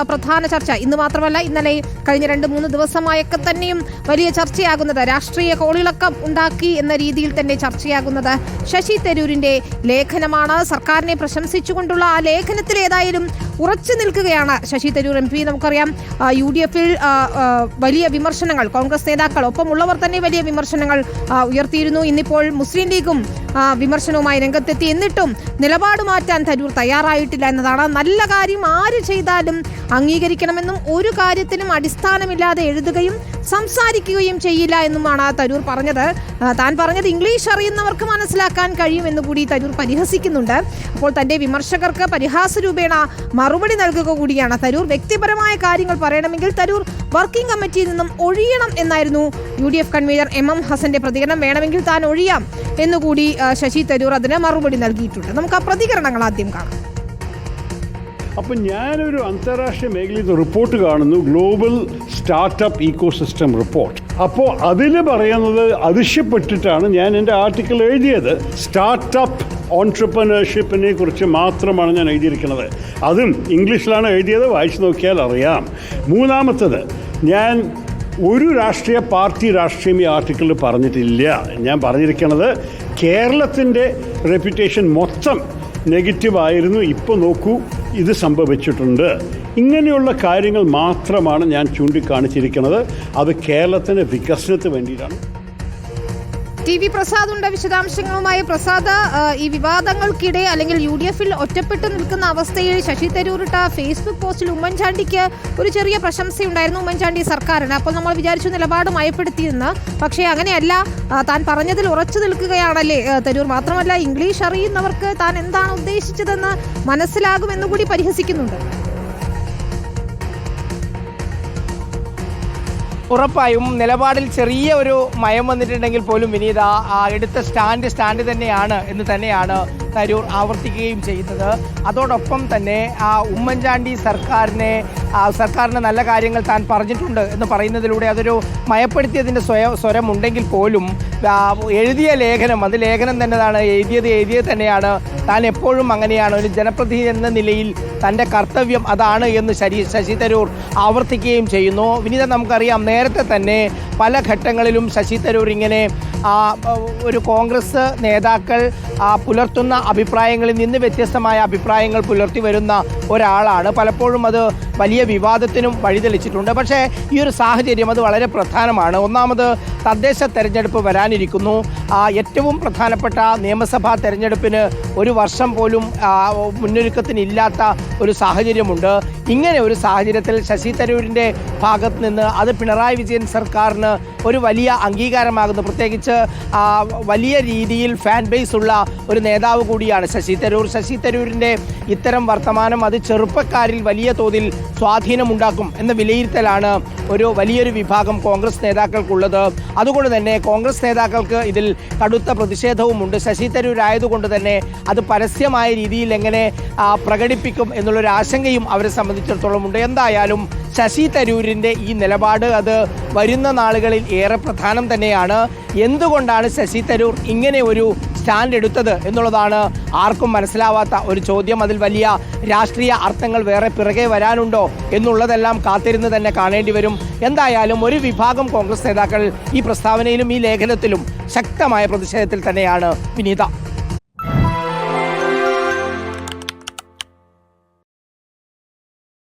പ്രധാന ചർച്ച. ഇന്ന് മാത്രമല്ല ഇന്നലെ കഴിഞ്ഞ രണ്ട് മൂന്ന് ദിവസമായൊക്കെ തന്നെയും വലിയ ചർച്ചയാകുന്നത്. രാഷ്ട്രീയ കോളിളക്കം ഉണ്ടാക്കി എന്ന രീതിയിൽ തന്നെ ചർച്ചയാകുന്നത് ശശി തരൂരിന്റെ ലേഖനമാണ്. സർക്കാരിനെ പ്രശംസിച്ചുകൊണ്ടുള്ള ആ ലേഖനത്തിൽ ഏതായാലും ഉറച്ചു നിൽക്കുകയാണ് ശശി തരൂർ എം പി. നമുക്കറിയാം യു ഡി എഫിൽ വലിയ വിമർശനങ്ങൾ കോൺഗ്രസ് നേതാക്കൾ ഒപ്പമുള്ളവർ തന്നെ വലിയ വിമർശനങ്ങൾ ഉയർത്തിയിരുന്നു. ഇന്നിപ്പോൾ മുസ്ലിം ലീഗും വിമർശനവുമായി രംഗത്തെത്തി. എന്നിട്ടും നിലപാട് മാറ്റാൻ തരൂർ തയ്യാറായിട്ടില്ല എന്നതാണ്. നല്ല കാര്യം ആര് ചെയ്താലും അംഗീകരിക്കണമെന്നും ഒരു കാര്യത്തിനും അടിസ്ഥാനമില്ലാതെ എഴുതുകയും സംസാരിക്കുകയും ചെയ്യില്ല എന്നുമാണ് തരൂർ പറഞ്ഞത്. താൻ പറഞ്ഞത് ഇംഗ്ലീഷ് അറിയുന്നവർക്ക് മനസ്സിലാക്കാൻ കഴിയുമെന്ന് കൂടി തരൂർ പരിഹസിക്കുന്നുണ്ട്. അപ്പോൾ തന്റെ വിമർശകർക്ക് പരിഹാസ രൂപേണ മറുപടി നൽകുക കൂടിയാണ്. തരൂർ വ്യക്തിപരമായ കാര്യങ്ങൾ പറയണമെങ്കിൽ തരൂർ വർക്കിംഗ് കമ്മിറ്റിയിൽ നിന്നും ഒഴിയണം എന്നായിരുന്നു U D F convenor M M ഹസന്റെ പ്രതികരണം. വേണമെങ്കിൽ താൻ ഒഴിയാം എന്നുകൂടി ശശി തരൂർ അതിന് മറുപടി നൽകിയിട്ടുണ്ട്. നമുക്ക് ആ പ്രതികരണങ്ങൾ ആദ്യം കാണാം. അപ്പം ഞാനൊരു അന്താരാഷ്ട്രീയ മേഖലയിൽ നിന്ന് റിപ്പോർട്ട് കാണുന്നു. ഗ്ലോബൽ സ്റ്റാർട്ടപ്പ് ഇക്കോസിസ്റ്റം റിപ്പോർട്ട് അപ്പോൾ അതിൽ പറയുന്നത് അതിശയപ്പെട്ടിട്ടാണ് ഞാൻ എന്റെ ആർട്ടിക്കിൾ എഴുതിയത്. സ്റ്റാർട്ടപ്പ് ഓൺട്രപ്രനർഷിപ്പിനെ കുറിച്ച് മാത്രമാണ് ഞാൻ എഴുതിയിരിക്കുന്നത്. അതും ഇംഗ്ലീഷിലാണ് എഴുതിയത്. വായിച്ചു നോക്കിയാൽ അറിയാം. മൂന്നാമത്തത് ഞാൻ ഒരു രാഷ്ട്രീയ പാർട്ടി രാഷ്ട്രീയം ഈ ആർട്ടിക്കിളിൽ പറഞ്ഞിട്ടില്ല. ഞാൻ പറഞ്ഞിരിക്കുന്നത് കേരളത്തിന്റെ റെപ്യൂട്ടേഷൻ മൊത്തം നെഗറ്റീവായിരുന്നു ഇപ്പോൾ നോക്കൂ ഇത് സംഭവിച്ചിട്ടുണ്ട്. ഇങ്ങനെയുള്ള കാര്യങ്ങൾ മാത്രമാണ് ഞാൻ ചൂണ്ടിക്കാണിച്ചിരിക്കുന്നത്. അത് കേരളത്തിന്റെ വികസനത്തിന് വേണ്ടിയിട്ടാണ്. ടി വി പ്രസാദ് ഉണ്ട് വിശദാംശങ്ങളുമായി പ്രസാദ് ഈ വിവാദങ്ങൾക്കിടെ അല്ലെങ്കിൽ യു ഡി എഫിൽ ഒറ്റപ്പെട്ടു നിൽക്കുന്ന അവസ്ഥയിൽ ശശി തരൂരിട്ട ഫേസ്ബുക്ക് പോസ്റ്റിൽ ഉമ്മൻചാണ്ടിക്ക് ഒരു ചെറിയ പ്രശംസയുണ്ടായിരുന്നു ഉമ്മൻചാണ്ടി സർക്കാരിന്. അപ്പോൾ നമ്മൾ വിചാരിച്ചു നിലപാട് മയപ്പെടുത്തിയെന്ന്. പക്ഷേ അങ്ങനെയല്ല താൻ പറഞ്ഞതിൽ ഉറച്ചു നിൽക്കുകയാണല്ലേ തരൂർ. മാത്രമല്ല ഇംഗ്ലീഷ് അറിയുന്നവർക്ക് താൻ എന്താണ് ഉദ്ദേശിച്ചതെന്ന് മനസ്സിലാകുമെന്നുകൂടി പരിഹസിക്കുന്നുണ്ട്. ഉറപ്പായും നിലപാടിൽ ചെറിയ ഒരു മയം വന്നിട്ടുണ്ടെങ്കിൽ പോലും വിനീത എടുത്ത സ്റ്റാൻഡ് സ്റ്റാൻഡ് തന്നെയാണ് എന്ന് തന്നെയാണ് തരൂർ ആവർത്തിക്കുകയും ചെയ്യുന്നത്. അതോടൊപ്പം തന്നെ ആ ഉമ്മൻചാണ്ടി സർക്കാരിനെ സർക്കാരിന് നല്ല കാര്യങ്ങൾ താൻ പറഞ്ഞിട്ടുണ്ട് എന്ന് പറയുന്നതിലൂടെ അതൊരു മയപ്പെടുത്തിയതിന്റെ സ്വയ സ്വരമുണ്ടെങ്കിൽ പോലും എഴുതിയ ലേഖനം അത് ലേഖനം തന്നെതാണ് എഴുതിയത് എഴുതിയത് തന്നെയാണ്. താൻ എപ്പോഴും അങ്ങനെയാണ് ഒരു ജനപ്രതിനിധി എന്ന നിലയിൽ തന്റെ കർത്തവ്യം അതാണ് എന്ന് ശരി ശശി തരൂർ ആവർത്തിക്കുകയും ചെയ്യുന്നു. വിനീത നമുക്കറിയാം നേരത്തെ തന്നെ പല ഘട്ടങ്ങളിലും ശശി തരൂർ ഇങ്ങനെ ഒരു കോൺഗ്രസ് നേതാക്കൾ പുലർത്തുന്ന അഭിപ്രായങ്ങളിൽ നിന്ന് വ്യത്യസ്തമായ അഭിപ്രായങ്ങൾ പുലർത്തി വരുന്ന ഒരാളാണ്. പലപ്പോഴും അത് വലിയ വിവാദത്തിനും വഴിതെളിച്ചിട്ടുണ്ട്. പക്ഷേ ഈ ഒരു സാഹചര്യം അത് വളരെ പ്രധാനമാണ്. ഒന്നാമത് തദ്ദേശ തെരഞ്ഞെടുപ്പ് വരാനിരിക്കുന്നു. ഏറ്റവും പ്രധാനപ്പെട്ട നിയമസഭാ തെരഞ്ഞെടുപ്പിന് ഒരു വർഷം പോലും മുന്നൊരുക്കത്തിനില്ലാത്ത ഒരു സാഹചര്യമുണ്ട്. ഇങ്ങനെ ഒരു സാഹചര്യത്തിൽ ശശി തരൂരിന്റെ ഭാഗത്ത് നിന്ന് അത് പിണറായി വിജയൻ സർക്കാരിന് ഒരു വലിയ അംഗീകാരമാകുന്നു. പ്രത്യേകിച്ച് വലിയ രീതിയിൽ ഫാൻ ബേസ് ഉള്ള ഒരു നേതാവ് കൂടിയാണ് ശശി തരൂർ. ശശി തരൂരിന്റെ ഇത്തരം വർത്തമാനം അത് ചെറുപ്പക്കാരിൽ വലിയ തോതിൽ സ്വാധീനമുണ്ടാക്കും എന്ന വിലയിരുത്തലാണ് ഒരു വലിയൊരു വിഭാഗം കോൺഗ്രസ് നേതാക്കൾക്കുള്ളത്. അതുകൊണ്ട് തന്നെ കോൺഗ്രസ് നേതാക്കൾക്ക് ഇതിൽ കടുത്ത പ്രതിഷേധവുമുണ്ട്. ശശി തരൂർ ആയതുകൊണ്ട് തന്നെ അത് പരസ്യമായ രീതിയിൽ എങ്ങനെ പ്രകടിപ്പിക്കും എന്നുള്ളൊരു ആശങ്കയും അവരെ സംബന്ധിച്ചിടത്തോളം ഉണ്ട് എന്തായാലും ശശി തരൂരിന്റെ ഈ നിലപാട് അത് വരുന്ന നാളുകളിൽ ഏറെ പ്രധാനം തന്നെയാണ്. എന്തുകൊണ്ടാണ് ശശി തരൂർ ഇങ്ങനെ ഒരു സ്റ്റാൻഡ് എടുത്തത് എന്നുള്ളതാണ് ആർക്കും മനസ്സിലാവാത്ത ഒരു ചോദ്യം. അതിൽ വലിയ രാഷ്ട്രീയ അർത്ഥങ്ങൾ വേറെ പിറകെ വരാനുണ്ടോ എന്നുള്ളതെല്ലാം കാത്തിരുന്ന് തന്നെ കാണേണ്ടി വരും. എന്തായാലും ഒരു വിഭാഗം കോൺഗ്രസ് നേതാക്കൾ ഈ പ്രസ്താവനയിലും ഈ ലേഖനത്തിലും ശക്തമായ പ്രതിഷേധത്തിൽ തന്നെയാണ് വിനീത.